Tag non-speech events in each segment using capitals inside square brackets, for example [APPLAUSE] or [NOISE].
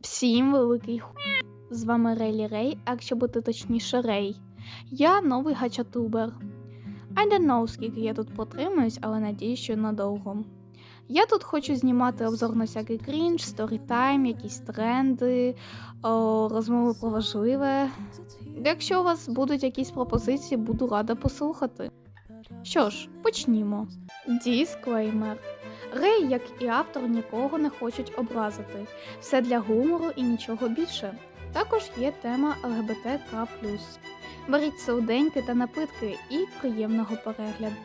Всім великий ху. З вами Рейлі Рей, а якщо бути точніше Рей. Я новий гачатубер. I don't know, скільки я тут потримаюсь, але надію, що надовго. Я тут хочу знімати обзор на всякий крінж, сторітайм, якісь тренди, о, розмови про важливе. Якщо у вас будуть якісь пропозиції, буду рада послухати. Що ж, почнімо. Дисклеймер. Рей, як і автор, нікого не хочуть образити. Все для гумору і нічого більше. Також є тема ЛГБТК. Беріть солоденьки та напитки і приємного перегляду.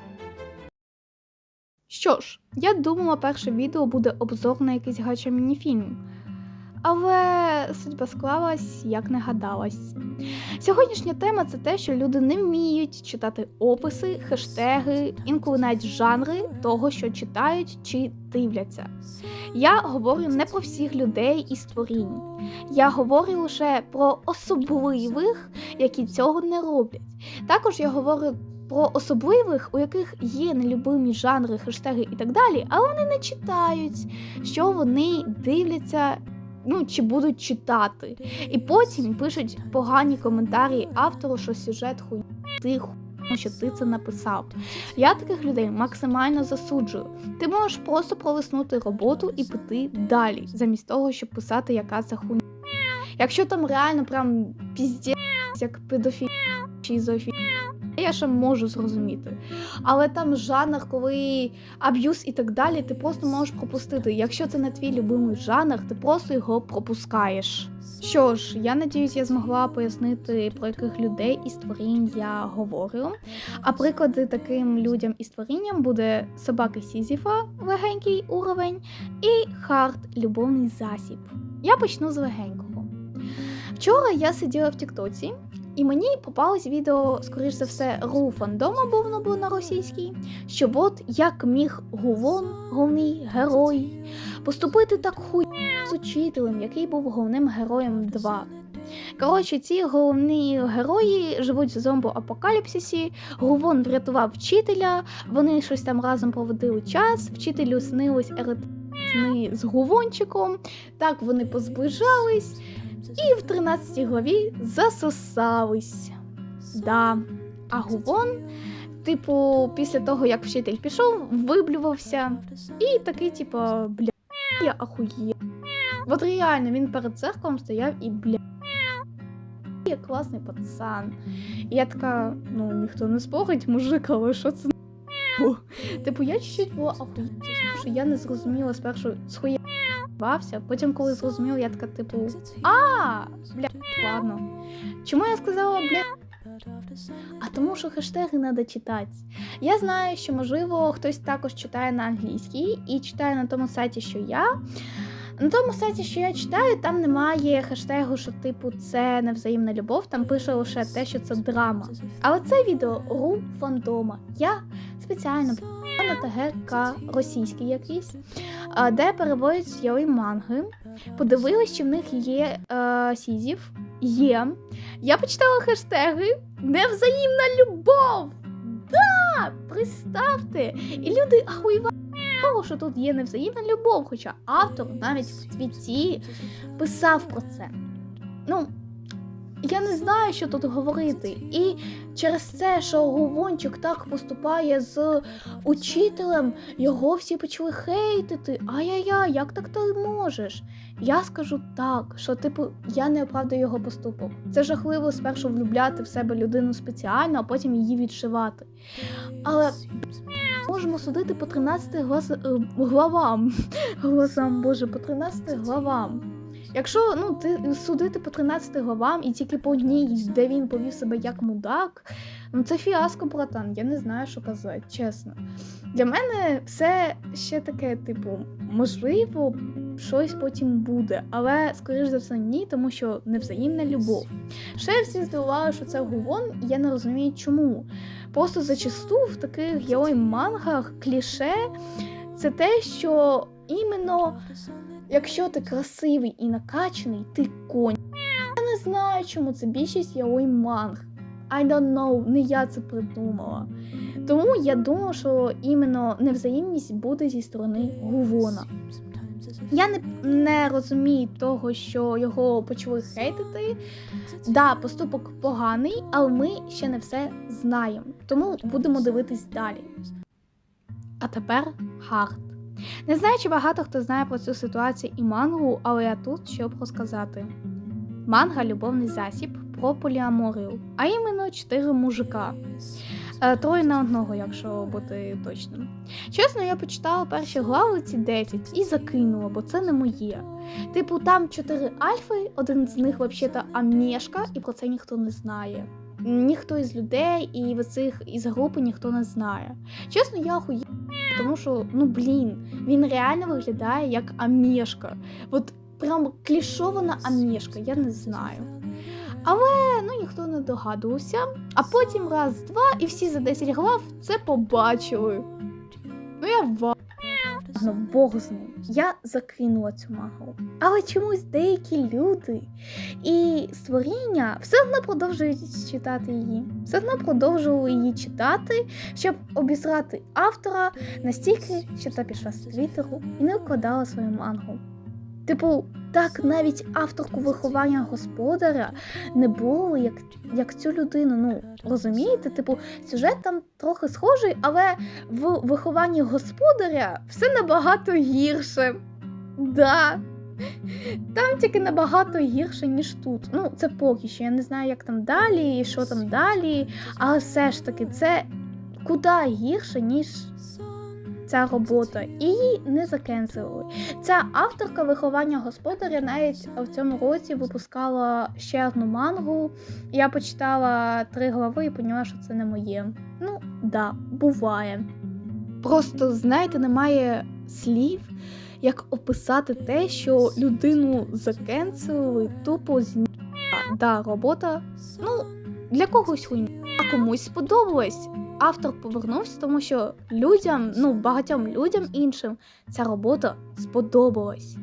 Що ж, я думала, перше відео буде обзор на якийсь гача мініфільм. Але судьба склалась, як не гадалась. Сьогоднішня тема це те, що люди не вміють читати описи, хештеги, інколи навіть жанри того, що читають чи дивляться. Я говорю не про всіх людей і створінь. Я говорю лише про особливих, які цього не роблять. Також я говорю про особливих, у яких є нелюбимі жанри, хештеги і так далі, але вони не читають, що вони дивляться. Ну, чи будуть читати. І потім пишуть погані коментарі автору, що сюжет хуй ти хуй, що ти це написав. Я таких людей максимально засуджую. Ти можеш просто пролиснути роботу і піти далі, замість того, щоб писати, яка це хуйня. Якщо там реально прям піздець, як педофілія чи зоофілія, я ще можу зрозуміти. Але там жанр, коли аб'юз і так далі, ти просто можеш пропустити. Якщо це не твій любимий жанр, ти просто його пропускаєш. Що ж, я надіюсь, я змогла пояснити, про яких людей і створінь я говорю. А приклади таким людям і створінням буде собаки Сізіфа, легенький уровень, і хард любовний засіб. Я почну з легенького. Вчора я сиділа в Тіктоці, і мені попалось відео, скоріш за все, ру фандома, бо воно було на російській. Що от як міг Гувон, головний герой, поступити так хуй з учителем, який був головним героєм 2. Коротше, ці головні герої живуть в зомбо-апокаліпсисі. Гувон врятував вчителя, вони щось там разом проводили час, вчителю снилось еротичні з гувончиком, так вони позближались. І в 13 главі засосались. Да. А Гувон, типу, після того, як вчитель пішов, виблювався. І такий, типу, бля, я ахує. От реально він перед церквом стояв і бля. Я класний пацан. І я така, ну ніхто не спорить, мужик, але що це? Типу, я чуть-чуть була ахуєнна, що я не зрозуміла спершу схуя бався. Потім, коли зрозуміла, я така, типу, а, бля, ладно. Чому я сказала, бля? А тому, що хештеги треба читати. Я знаю, що можливо хтось також читає на англійській і читає на тому сайті, що я. На тому сайті, що я читаю, там немає хештегу, що типу це невзаємна любов, там пише лише те, що це драма. Але це відео ру фантома. Я спеціально на ТГК російський якийсь, де переводять з манги. Подивилась, чи в них є е, сізів. Є. Я почитала хештеги Невзаємна любов! Да! Представте! І люди ахуєвали того, що тут є невзаємна любов, хоча автор навіть в твіті писав про це. Ну, я не знаю, що тут говорити. І через це, що Гувончик так поступає з учителем, його всі почали хейтити. Ай-яй-яй, як так ти можеш? Я скажу так, що типу я не оправдаю його поступок. Це жахливо спершу влюбляти в себе людину спеціально, а потім її відшивати. Але можемо судити по 13 глас... е, главам. [LAUGHS] Голосам, боже, по 13 главам. Якщо ну ти судити по 13 главам і тільки по одній, де він повів себе як мудак, ну це фіаско, братан. Я не знаю, що казати, чесно. Для мене все ще таке, типу, можливо, щось потім буде, але скоріш за все ні, тому що невзаємна любов. Ще всі здивували, що це гувон, і я не розумію, чому. Просто зачасту в таких герой мангах кліше це те, що іменно якщо ти красивий і накачаний, ти конь. Я не знаю, чому це більшість яой манг. I don't know, не я це придумала. Тому я думала, що іменно невзаємність буде зі сторони Гувона. Я не, не розумію того, що його почали хейтити. Да, поступок поганий, але ми ще не все знаємо. Тому будемо дивитись далі. А тепер хард. Не знаю, чи багато хто знає про цю ситуацію і мангу, але я тут щоб розказати. Манга любовний засіб про поліаморію, а іменно чотири мужика. Е, Троє на одного, якщо бути точним. Чесно, я почитала перші глави ці 10 і закинула, бо це не моє. Типу, там чотири альфи, один з них взагалі Амешка, і про це ніхто не знає. Ніхто із людей і цих із групи ніхто не знає. Чесно, я охуєла, тому що, ну блін, він реально виглядає як амішка. От прям клішована амішка, я не знаю. Але ну ніхто не догадувався. А потім раз, два, і всі за 10 глав це побачили. Ну я Ну, Бог з ним. Я закинула цю магу. Але чомусь деякі люди і створіння все одно продовжують читати її. Все одно продовжували її читати, щоб обізрати автора настільки, що та пішла з твіттеру і не вкладала свою мангу. Типу, так навіть авторку виховання господаря не було як, як цю людину. Ну розумієте? Типу, сюжет там трохи схожий, але в вихованні господаря все набагато гірше. Да. Там тільки набагато гірше, ніж тут. Ну, це поки що. Я не знаю, як там далі, що там далі. Але все ж таки, це куди гірше, ніж ця робота. І її не закенселили. Ця авторка виховання господаря навіть в цьому році випускала ще одну мангу. Я почитала три глави і поняла, що це не моє. Ну, да, буває. Просто, знаєте, немає слів, як описати те, що людину закенселили тупо з Да, робота. Ну, для когось хуйня, а комусь сподобалось. Автор повернувся, тому що людям, ну багатьом людям іншим ця робота сподобалась.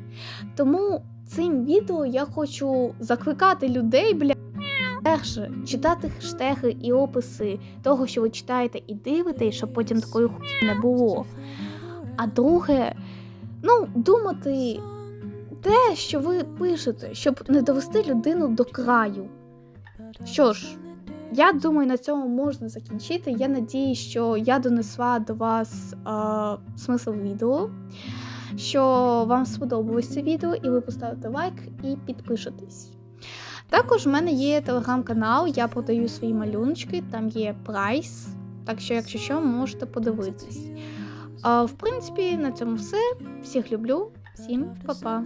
Тому цим відео я хочу закликати людей, бля, перше, читати хештеги і описи того, що ви читаєте і дивитесь, щоб потім такої хуйні не було. А друге, ну, думати те, що ви пишете, щоб не довести людину до краю. Що ж, я думаю, на цьому можна закінчити. Я надію, що я донесла до вас е, смисл відео, що вам сподобалось це відео, і ви поставите лайк і підпишетесь. Також в мене є телеграм-канал, я продаю свої малюночки, там є прайс. Так що, якщо що, можете подивитись. А, в принципі, на цьому все. Всіх люблю, всім па-па.